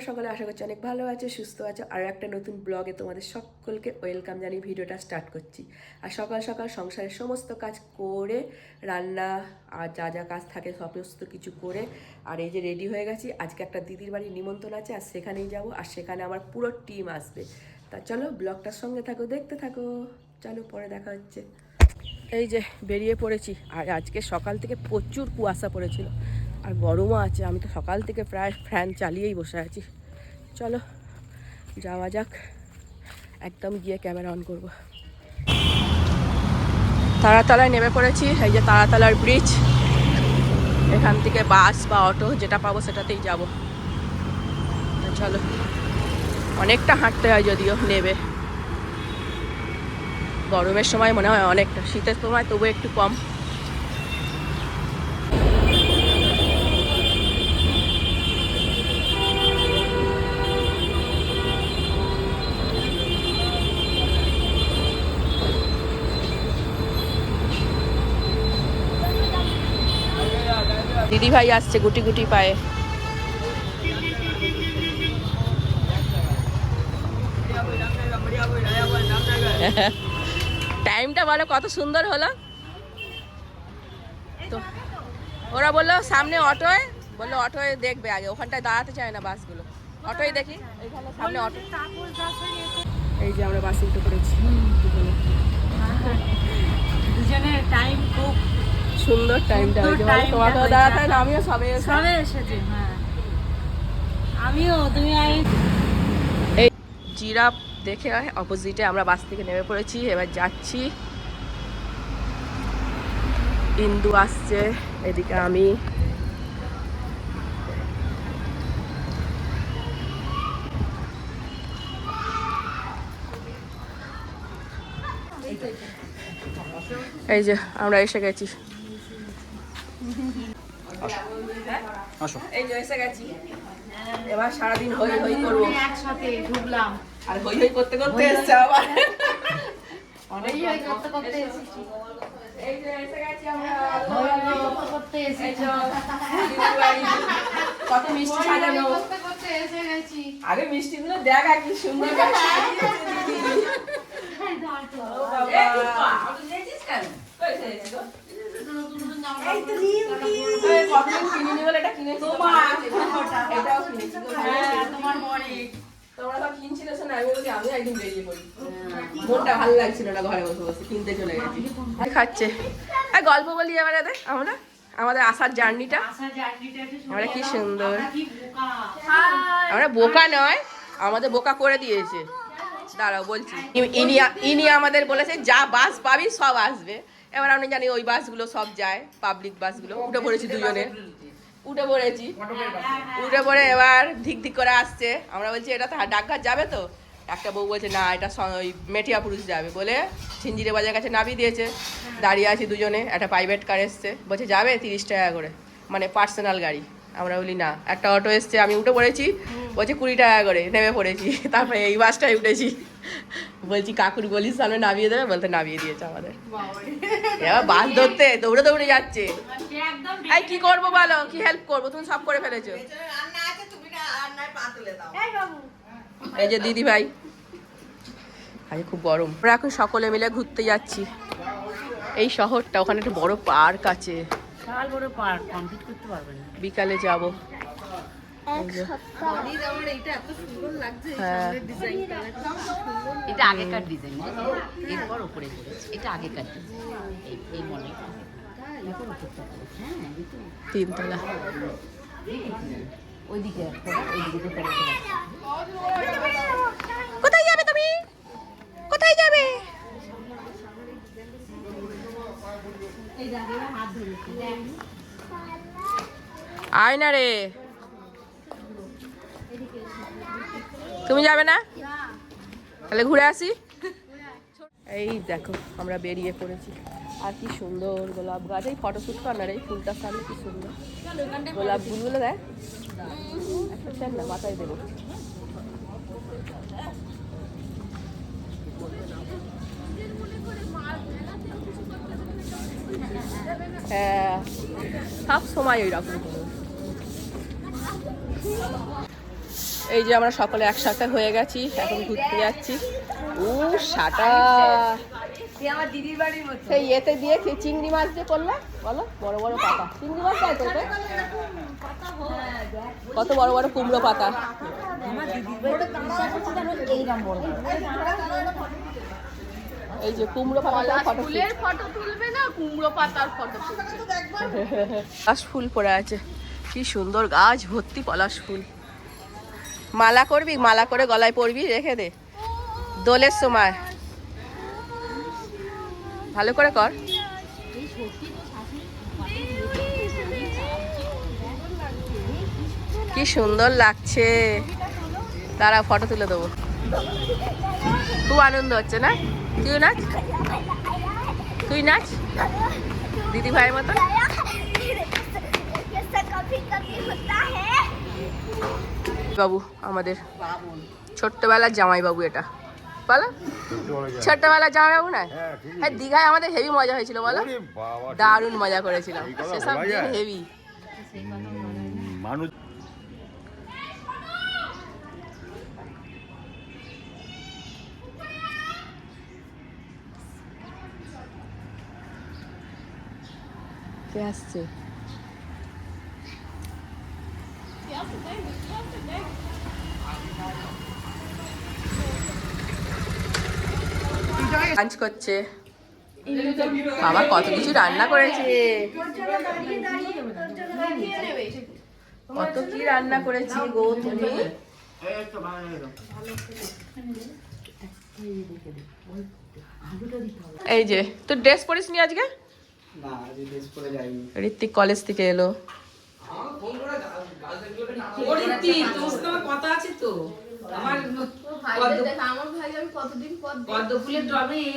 তোমরা সকলে আশা করছি অনেক ভালো আছো, সুস্থ আছো। আর একটা নতুন ব্লগে তোমাদের সকলকে ওয়েলকাম জানিয়ে ভিডিওটা স্টার্ট করছি। আর সকাল সকাল সংসারের সমস্ত কাজ করে, রান্না, আর যা যা কাজ থাকে সমস্ত কিছু করে, আর এই যে রেডি হয়ে গেছি। আজকে একটা দিদির বাড়ির নিমন্ত্রণ আছে, আর সেখানেই যাব, আর সেখানে আমার পুরো টিম আসবে। তা চলো ব্লগটার সঙ্গে থাকো, দেখতে থাকো। চলো, পরে দেখা হচ্ছে। এই যে বেরিয়ে পড়েছি, আর আজকে সকাল থেকে প্রচুর কুয়াশা পড়েছিল। আর গরমও আছে। আমি তো সকাল থেকে প্রায় ফ্যান চালিয়েই বসে আছি। চলো, যাওয়া যাক। একদম গিয়ে ক্যামেরা অন করব। তারাতলায় নেমে পড়েছি। এই যে তারাতলার ব্রিজ এখান থেকে বাস বা অটো যেটা পাবো সেটাতেই যাব। চলো, অনেকটা হাঁটতে হয় যদিও নেবে। গরমের সময় মনে হয় অনেকটা, শীতের সময় তবু একটু কম। দিদি ভাই আসছে গুটি গুটি পায়ে। টাইমটা বলো, কত সুন্দর হলো। তো ওরা বলল, সামনে অটোয়। বলল, অটোয় দেখবে আগে, ওখানটায় দাঁড়াতে চায় না বাসগুলো। অটোয় দেখি, সামনে অটো। এই যে আমরা বাসে উঠে পড়েছি। দুজনে। দুজনের টাইম খুব সুন্দর টাইমটা time টা দাঁড়াতে আমিও সবে সবে এসেছে হ্যাঁ। আমিও তুমি এই জিরাফ দেখে অপোজিটে আমরা বাস থেকে নেমে পড়েছি এবার যাচ্ছি। ইন্দু আসছে এদিকে আমি। এই যে আমরা এসে গেছি। আসো এই যে এসে গেছি এবার সারাদিন হই হই করব একসাথে ঢুকলাম আর হই হই করতে করতে এসছে আবার অনেক করতে করতে এসেছি এই যে এসে গেছি আমরা করতে করতে এসেছি যে দিদির বাড়ি। কত মিষ্টি সাজানো করতে করতে এসে গেছি আগে মিষ্টি গুলো দেখ কি সুন্দর করে সাজিয়েছে দিদি। বাবা। খাচ্ছে। গল্প বলি এবারে আমরা? আমাদের আসার জার্নিটা। আমরা কি সুন্দর। আমরা বোকা নয়, আমাদের বোকা করে দিয়েছে। দাঁড়াও বলছি। ইনি ইনি আমাদের বলেছে, যা বাস পাবি সব আসবে। এবার আমি জানি ওই বাসগুলো সব যায় পাবলিক বাসগুলো। উঠে পড়েছি দুজনে। উঠে পড়েছি। উঠে পড়ে এবার ধিক ধিক করে আসছে। আমরা বলছি এটা তো ডাকঘাট যাবে তো? একটা বউ বলছে না এটা স- ওই মেটিয়া পুরুষ যাবে। বলে ছিঞ্জিরে বাজার কাছে নামিয়ে দিয়েছে। দাঁড়িয়ে আছি দুজনে। একটা প্রাইভেট কার এসছে। বলছে যাবে তিরিশ টাকা করে? মানে পার্সোনাল গাড়ি। আমরা বলি না। একটা অটো এসছে আমি উঠে পড়েছি। বলছে কুড়ি টাকা করে। নেমে পড়েছি। তারপরে এই বাসটায় উঠেছি। বলছি কাকুর গলির সামনে নামিয়ে দেবে? বলতে নামিয়ে দিয়েছে আমাদের। এবার বাস ধরতে দৌড়ে দৌড়ে যাচ্ছে। এই কি করব বলো? কি হেল্প করব? তুমি সব করে ফেলেছো। এই যে দিদি ভাই। আজ খুব গরম। আমরা এখন সকলে মিলে ঘুরতে যাচ্ছি। এই শহরটা ওখানে একটা বড় পার্ক আছে। সাল বড় পার্ক কমপ্লিট করতে পারবে না। বিকালে যাব। এটা আগেকার ডিজাইন এরপর উপরে এটা আগেকার ডিজাইন। এই হ্যাঁ। এই তো। তিনতলা। ওইদিকে ওইদিকে কোথায় যাবে তুমি? কোথায় যাবে? আয় না রে। তুমি যাবে না? তাহলে ঘুরে আসি। এই দেখো, আমরা বেরিয়ে পড়েছি। আর কি সুন্দর গোলাপ গাছ। এই ফটোশ্যুট কর না এই ফুলটার সামনে কি সুন্দর। গোলাপ ফুলগুলো দেখ। না, মাথায় দেবো। হ্যাঁ সব সময় ওই রকম এই যে আমরা সকলে একসাথে হয়ে গেছি এখন ঘুরতে যাচ্ছি। ও সাটা সেই এতে দিয়ে কি চিংড়ি মাছ দিয়ে করলে বলো? বড় বড় পাতা। চিংড়ি মাছ তাই তো ওতে? কত বড় বড় কুমড়ো পাতা। এই যে কুমড়ো পাতা ফটো ফটো তুলবে না কুমড়ো পাতার ফটো তুলছে। পলাশ ফুল পড়ে আছে। কি সুন্দর গাছ ভর্তি পলাশ ফুল। মালা করবি, মালা করে গলায় পরবি, রেখে দে। দোলের সময়। ভালো করে কর। কি সুন্দর লাগছে। তারা ফটো তুলে দেবো। খুব আনন্দ হচ্ছে না? তুই নাচ? তুই নাচ? দিদি ভাইয়ের মতো বাবু আমাদের। ছোট্টবেলার জামাই বাবু এটা। বলো। ছোট্টবেলার জামাই বাবু না হ্যাঁ দীঘায় আমাদের হেভি মজা হয়েছিল বলো। দারুণ মজা করেছিলাম। সেসব দিন হেভি। মানুষ কে আসছে? লাঞ্চ করছে বাবা কত কিছু রান্না করেছে। কত কি রান্না করেছি গো তুমি? এই যে তুই ড্রেস পরিস নি আজকে? না আজ ড্রেস পরে যাইনি। ঋত্বিক কলেজ থেকে এলো।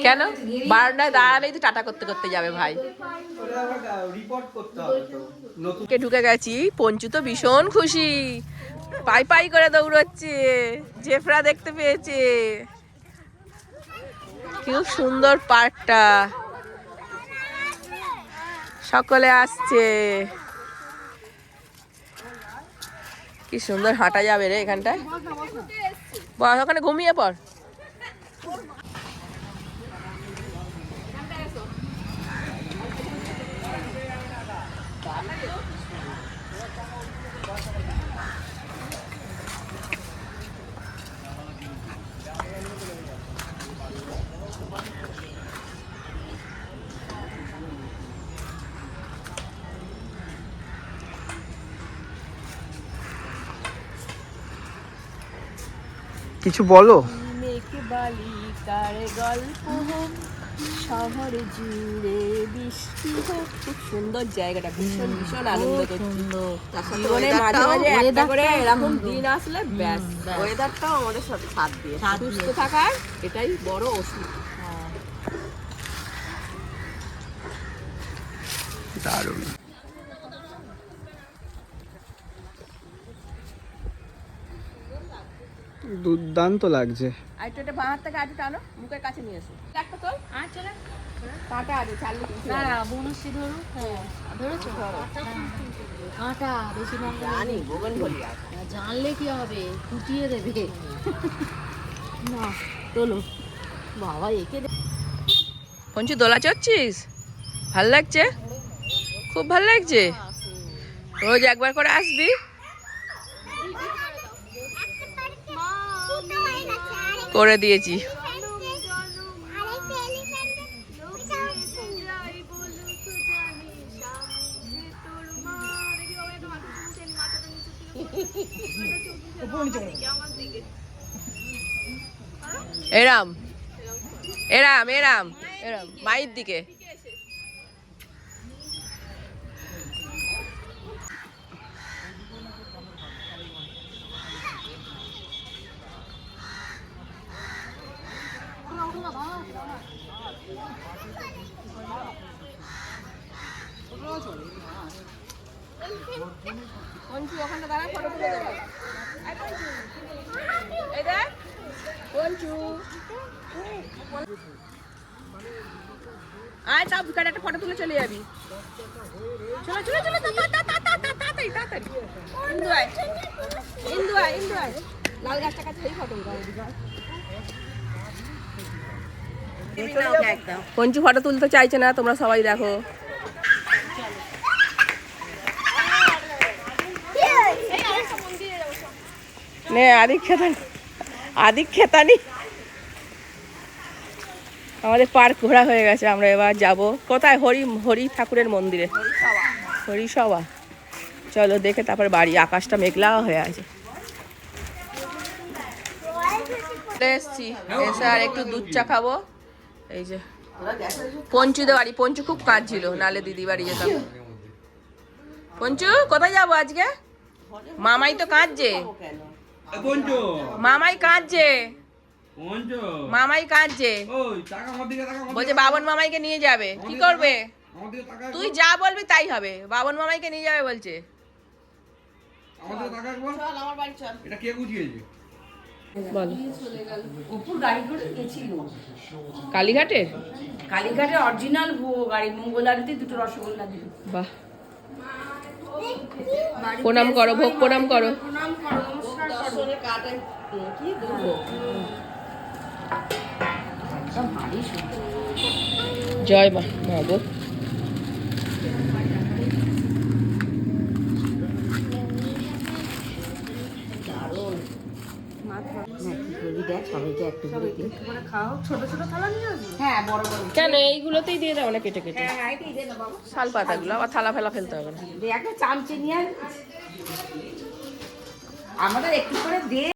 কেন? বারান্দায় দাঁড়ালেই তো টাটা করতে করতে যাবে ভাই। কে ঢুকে গেছি? পঞ্চু তো ভীষণ খুশি। পাই পাই করে দৌড়চ্ছে জেফরা দেখতে পেয়েছে। খুব সুন্দর পার্কটা। সকলে আসছে। কি সুন্দর হাঁটা যাবে রে এখানটায়। বস ওখানে ঘুমিয়ে পড়। কিছু বলো? শহর জুড়ে বৃষ্টি হোক খুব সুন্দর জায়গাটা ভীষণ ভীষণ আনন্দ জীবনে মাঝে মাঝে একটা করে এরকম দিন আসলে ব্যাস। ওয়েদারটাও আমাদের সাথে সাথ দিয়ে সুস্থ থাকার এটাই বড় ওষুধ দারুণ দুর্দান্ত লাগছে। আর একটু এটা বাঁ হাত থেকে আটু টানো মুখের কাছে নিয়ে এসো। একটা তোল। আর চলে। কাঁটা আছে না। ধরো। হ্যাঁ। ধরেছো? কাঁটা বেশি লঙ্কা জানি বোগন বলি আর। জানলে কি হবে? ফুটিয়ে দেবে। না তোলো। বাবা একে দে- পঞ্চু দোলা চড়ছিস? ভালো লাগছে? খুব ভালো লাগছে? রোজ একবার করে আসবি? করে দিয়েছি। এরাম এরাম এরাম এরাম মায়ের দিকে। পঞ্চু ওখানে দাঁড়া, ফটো তুলে দেবো। এই দেখ। পঞ্চু আয়, তাও দোকানে একটা ফটো তুলে চলে যাবি। চলো চলো চলো, তা- তা- তা- তা- তা- তা- তাড়াতাড়ি তাড়াতাড়ি। ইন্দু আয়। ইন্দু আয় ইন্দু আয়। লাল গাছটা কাছে ফটো একদম পঞ্চু ফটো তুলতে চাইছে না, তোমরা সবাই দেখো। নে আদিক খেতানি আদিক খেতানি আমাদের পার্ক ঘোরা হয়ে গেছে, আমরা এবার যাব। কোথায়? হরি হরি ঠাকুরের মন্দিরে। হরি হরিসভা। চলো দেখে তারপর বাড়ি, আকাশটা মেঘলা হয়ে আছে। এসছি। এসে আর একটু দুধ চা খাব। এই যে। পঞ্চুদের বাড়ি পঞ্চু খুব কাঁদছিল নালে দিদি বাড়ি যেতাম। পঞ্চু কোথায় যাব আজকে? মামাই তো কাঁদছে। মামাই কাঁদছে। মামাই কাঁদছে। ওই টাকা আমার দিকে টাকা বলছে বাবন মামাইকে নিয়ে যাবে। কি করবে? তুই যা বলবি তাই হবে। বাবন মামাইকে নিয়ে যাবে বলছে। একবার। চল আমার বাড়ি চল। এটা কে গুছিয়েছে বলো। অপুর গাড়ি করে গেছিল। কালীঘাটে? কালীঘাটের অরিজিনাল গাড়ি মঙ্গল আরতি দুটো রসগোল্লা দিল বাহ। প্রণাম করো ভোগ প্রণাম করো। সব ভারী সুন্দর। জয় মা মা গো দেখ সবাইকে একটু করে দে। হ্যাঁ বড় বড়। কেন এইগুলোতেই দিয়ে দাও না কেটে কেটে। শাল পাতাগুলো আবার থালা ফেলা ফেলতে হবে না। দে একটা চামচে নিয়ে। আমাদের একটু করে দে।